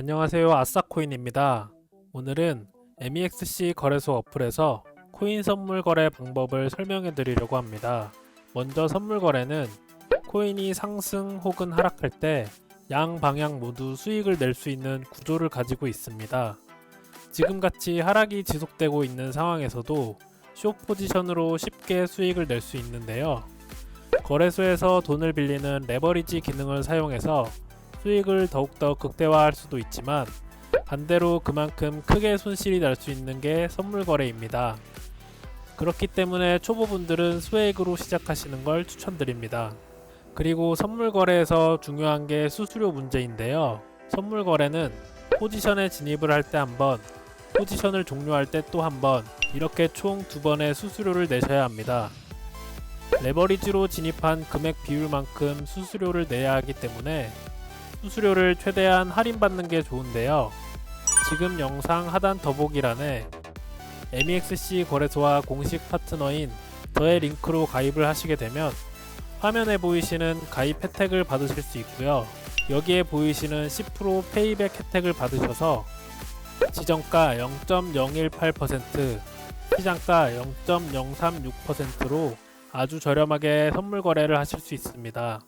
안녕하세요. 아싸코인입니다. 오늘은 MEXC 거래소 어플에서 코인 선물 거래 방법을 설명해 드리려고 합니다. 먼저 선물 거래는 코인이 상승 혹은 하락할 때 양 방향 모두 수익을 낼 수 있는 구조를 가지고 있습니다. 지금같이 하락이 지속되고 있는 상황에서도 숏 포지션으로 쉽게 수익을 낼 수 있는데요. 거래소에서 돈을 빌리는 레버리지 기능을 사용해서 수익을 더욱더 극대화할 수도 있지만 반대로 그만큼 크게 손실이 날 수 있는 게 선물 거래입니다. 그렇기 때문에 초보분들은 소액으로 시작하시는 걸 추천드립니다. 그리고 선물 거래에서 중요한 게 수수료 문제인데요. 선물 거래는 포지션에 진입을 할 때 한 번, 포지션을 종료할 때 또 한 번, 이렇게 총 두 번의 수수료를 내셔야 합니다. 레버리지로 진입한 금액 비율만큼 수수료를 내야 하기 때문에 수수료를 최대한 할인받는 게 좋은데요. 지금 영상 하단 더보기란에 MEXC 거래소와 공식 파트너인 저의 링크로 가입을 하시게 되면 화면에 보이시는 가입 혜택을 받으실 수 있고요. 여기에 보이시는 10% 페이백 혜택을 받으셔서 지정가 0.018%, 시장가 0.036%로 아주 저렴하게 선물 거래를 하실 수 있습니다.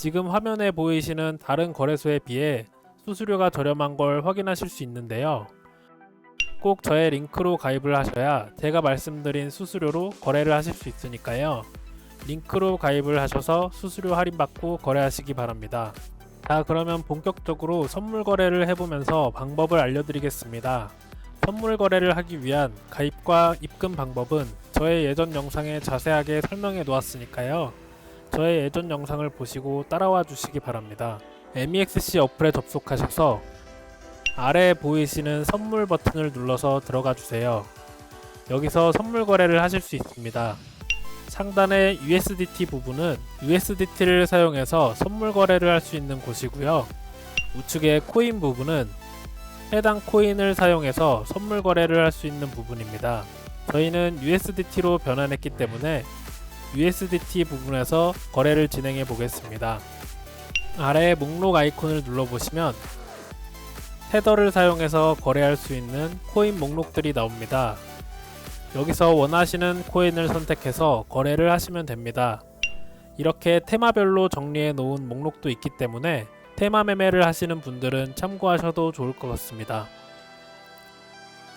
지금 화면에 보이시는 다른 거래소에 비해 수수료가 저렴한 걸 확인하실 수 있는데요. 꼭 저의 링크로 가입을 하셔야 제가 말씀드린 수수료로 거래를 하실 수 있으니까요. 링크로 가입을 하셔서 수수료 할인받고 거래하시기 바랍니다. 자, 그러면 본격적으로 선물 거래를 해보면서 방법을 알려드리겠습니다. 선물 거래를 하기 위한 가입과 입금 방법은 저의 예전 영상에 자세하게 설명해 놓았으니까요. 저의 예전 영상을 보시고 따라와 주시기 바랍니다. MEXC 어플에 접속하셔서 아래에 보이시는 선물 버튼을 눌러서 들어가 주세요. 여기서 선물 거래를 하실 수 있습니다. 상단의 USDT 부분은 USDT를 사용해서 선물 거래를 할 수 있는 곳이고요. 우측의 코인 부분은 해당 코인을 사용해서 선물 거래를 할 수 있는 부분입니다. 저희는 USDT로 변환했기 때문에 USDT 부분에서 거래를 진행해 보겠습니다. 아래 목록 아이콘을 눌러보시면 헤더를 사용해서 거래할 수 있는 코인 목록들이 나옵니다. 여기서 원하시는 코인을 선택해서 거래를 하시면 됩니다. 이렇게 테마별로 정리해 놓은 목록도 있기 때문에 테마 매매를 하시는 분들은 참고하셔도 좋을 것 같습니다.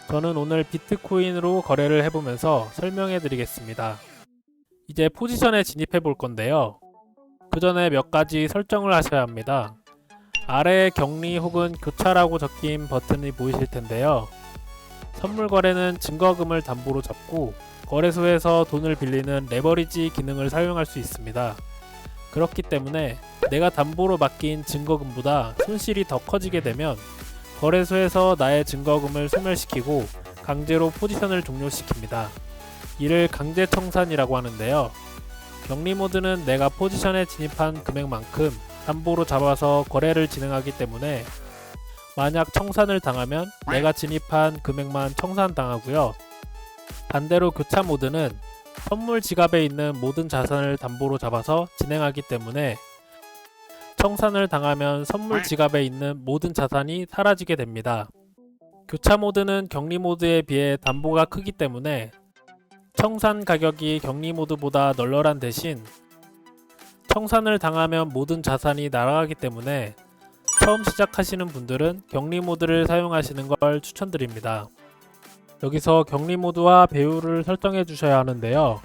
저는 오늘 비트코인으로 거래를 해보면서 설명해 드리겠습니다. 이제 포지션에 진입해 볼 건데요. 그 전에 몇 가지 설정을 하셔야 합니다. 아래에 격리 혹은 교차라고 적힌 버튼이 보이실 텐데요. 선물 거래는 증거금을 담보로 잡고 거래소에서 돈을 빌리는 레버리지 기능을 사용할 수 있습니다. 그렇기 때문에 내가 담보로 맡긴 증거금보다 손실이 더 커지게 되면 거래소에서 나의 증거금을 소멸시키고 강제로 포지션을 종료시킵니다. 이를 강제 청산이라고 하는데요. 격리 모드는 내가 포지션에 진입한 금액만큼 담보로 잡아서 거래를 진행하기 때문에 만약 청산을 당하면 내가 진입한 금액만 청산당하고요. 반대로 교차 모드는 선물 지갑에 있는 모든 자산을 담보로 잡아서 진행하기 때문에 청산을 당하면 선물 지갑에 있는 모든 자산이 사라지게 됩니다. 교차 모드는 격리 모드에 비해 담보가 크기 때문에 청산 가격이 격리 모드보다 널널한 대신 청산을 당하면 모든 자산이 날아가기 때문에 처음 시작하시는 분들은 격리 모드를 사용하시는 걸 추천드립니다. 여기서 격리 모드와 배율을 설정해 주셔야 하는데요.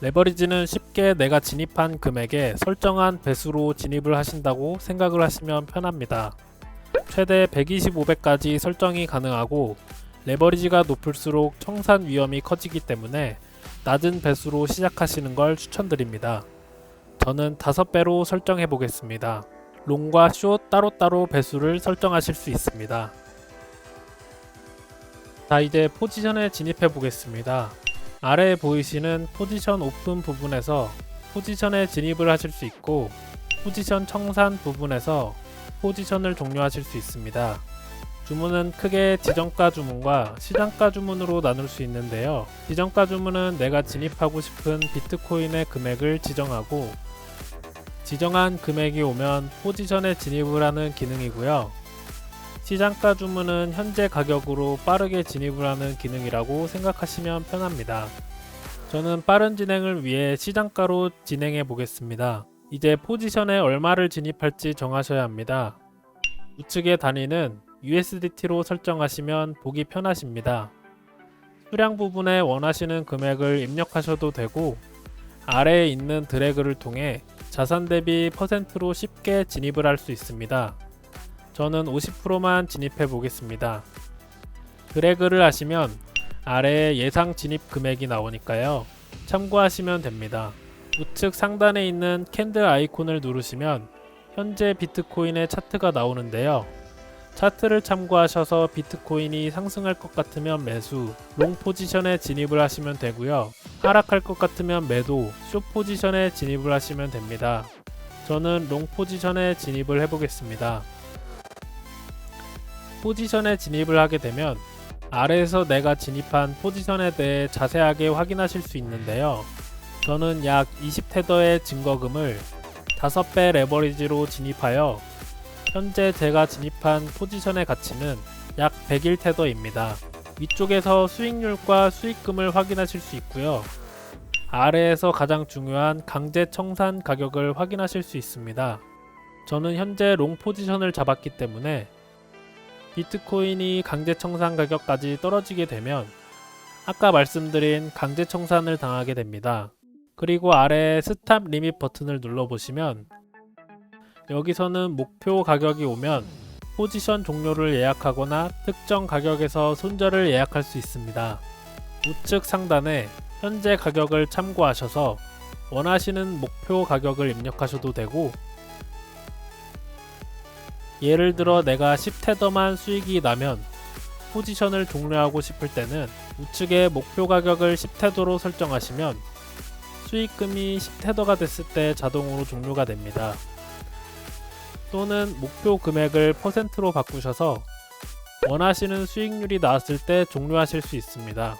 레버리지는 쉽게 내가 진입한 금액에 설정한 배수로 진입을 하신다고 생각을 하시면 편합니다. 최대 125배까지 설정이 가능하고 레버리지가 높을수록 청산 위험이 커지기 때문에 낮은 배수로 시작하시는 걸 추천드립니다. 저는 5배로 설정해 보겠습니다. 롱과 숏 따로따로 배수를 설정하실 수 있습니다. 자 이제 포지션에 진입해 보겠습니다. 아래에 보이시는 포지션 오픈 부분에서 포지션에 진입을 하실 수 있고 포지션 청산 부분에서 포지션을 종료하실 수 있습니다. 주문은 크게 지정가 주문과 시장가 주문으로 나눌 수 있는데요. 지정가 주문은 내가 진입하고 싶은 비트코인의 금액을 지정하고 지정한 금액이 오면 포지션에 진입을 하는 기능이고요. 시장가 주문은 현재 가격으로 빠르게 진입을 하는 기능이라고 생각하시면 편합니다. 저는 빠른 진행을 위해 시장가로 진행해 보겠습니다. 이제 포지션에 얼마를 진입할지 정하셔야 합니다. 우측의 단위는 USDT로 설정하시면 보기 편하십니다. 수량 부분에 원하시는 금액을 입력하셔도 되고 아래에 있는 드래그를 통해 자산 대비 퍼센트로 쉽게 진입을 할 수 있습니다. 저는 50%만 진입해 보겠습니다. 드래그를 하시면 아래에 예상 진입 금액이 나오니까요. 참고하시면 됩니다. 우측 상단에 있는 캔들 아이콘을 누르시면 현재 비트코인의 차트가 나오는데요. 차트를 참고하셔서 비트코인이 상승할 것 같으면 매수, 롱 포지션에 진입을 하시면 되고요. 하락할 것 같으면 매도, 숏 포지션에 진입을 하시면 됩니다. 저는 롱 포지션에 진입을 해보겠습니다. 포지션에 진입을 하게 되면 아래에서 내가 진입한 포지션에 대해 자세하게 확인하실 수 있는데요. 저는 약 20테더의 증거금을 5배 레버리지로 진입하여 현재 제가 진입한 포지션의 가치는 약 101테더입니다. 위쪽에서 수익률과 수익금을 확인하실 수 있고요. 아래에서 가장 중요한 강제 청산 가격을 확인하실 수 있습니다. 저는 현재 롱 포지션을 잡았기 때문에 비트코인이 강제 청산 가격까지 떨어지게 되면 아까 말씀드린 강제 청산을 당하게 됩니다. 그리고 아래 스탑 리밋 버튼을 눌러보시면 여기서는 목표 가격이 오면 포지션 종료를 예약하거나 특정 가격에서 손절을 예약할 수 있습니다. 우측 상단에 현재 가격을 참고하셔서 원하시는 목표 가격을 입력하셔도 되고 예를 들어 내가 10테더만 수익이 나면 포지션을 종료하고 싶을 때는 우측에 목표 가격을 10테더로 설정하시면 수익금이 10테더가 됐을 때 자동으로 종료가 됩니다. 또는 목표 금액을 퍼센트로 바꾸셔서 원하시는 수익률이 나왔을 때 종료하실 수 있습니다.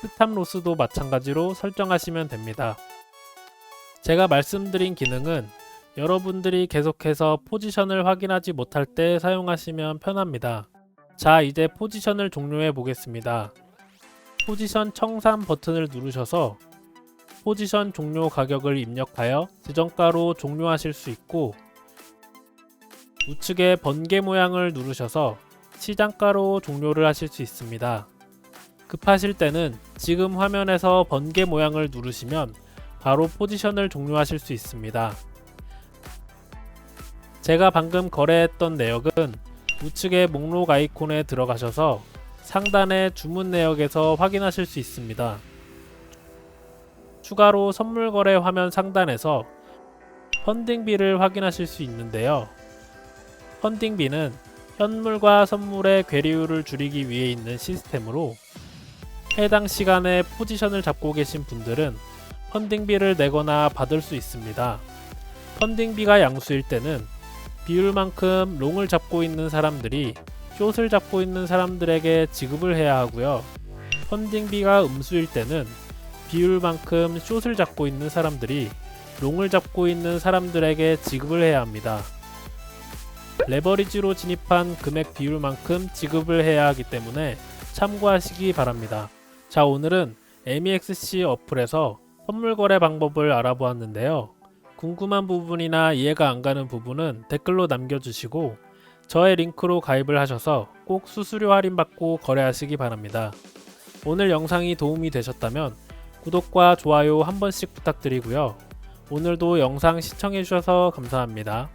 스탑 로스도 마찬가지로 설정하시면 됩니다. 제가 말씀드린 기능은 여러분들이 계속해서 포지션을 확인하지 못할 때 사용하시면 편합니다. 자, 이제 포지션을 종료해 보겠습니다. 포지션 청산 버튼을 누르셔서 포지션 종료 가격을 입력하여 지정가로 종료하실 수 있고 우측에 번개 모양을 누르셔서 시장가로 종료를 하실 수 있습니다. 급하실 때는 지금 화면에서 번개 모양을 누르시면 바로 포지션을 종료하실 수 있습니다. 제가 방금 거래했던 내역은 우측의 목록 아이콘에 들어가셔서 상단의 주문 내역에서 확인하실 수 있습니다. 추가로 선물 거래 화면 상단에서 펀딩비를 확인하실 수 있는데요. 펀딩비는 현물과 선물의 괴리율을 줄이기 위해 있는 시스템으로 해당 시간에 포지션을 잡고 계신 분들은 펀딩비를 내거나 받을 수 있습니다. 펀딩비가 양수일 때는 비율만큼 롱을 잡고 있는 사람들이 숏을 잡고 있는 사람들에게 지급을 해야 하고요. 펀딩비가 음수일 때는 비율만큼 숏을 잡고 있는 사람들이 롱을 잡고 있는 사람들에게 지급을 해야 합니다. 레버리지로 진입한 금액 비율만큼 지급을 해야 하기 때문에 참고하시기 바랍니다. 자, 오늘은 MEXC 어플에서 선물 거래 방법을 알아보았는데요. 궁금한 부분이나 이해가 안 가는 부분은 댓글로 남겨주시고 저의 링크로 가입을 하셔서 꼭 수수료 할인받고 거래하시기 바랍니다. 오늘 영상이 도움이 되셨다면 구독과 좋아요 한 번씩 부탁드리고요. 오늘도 영상 시청해주셔서 감사합니다.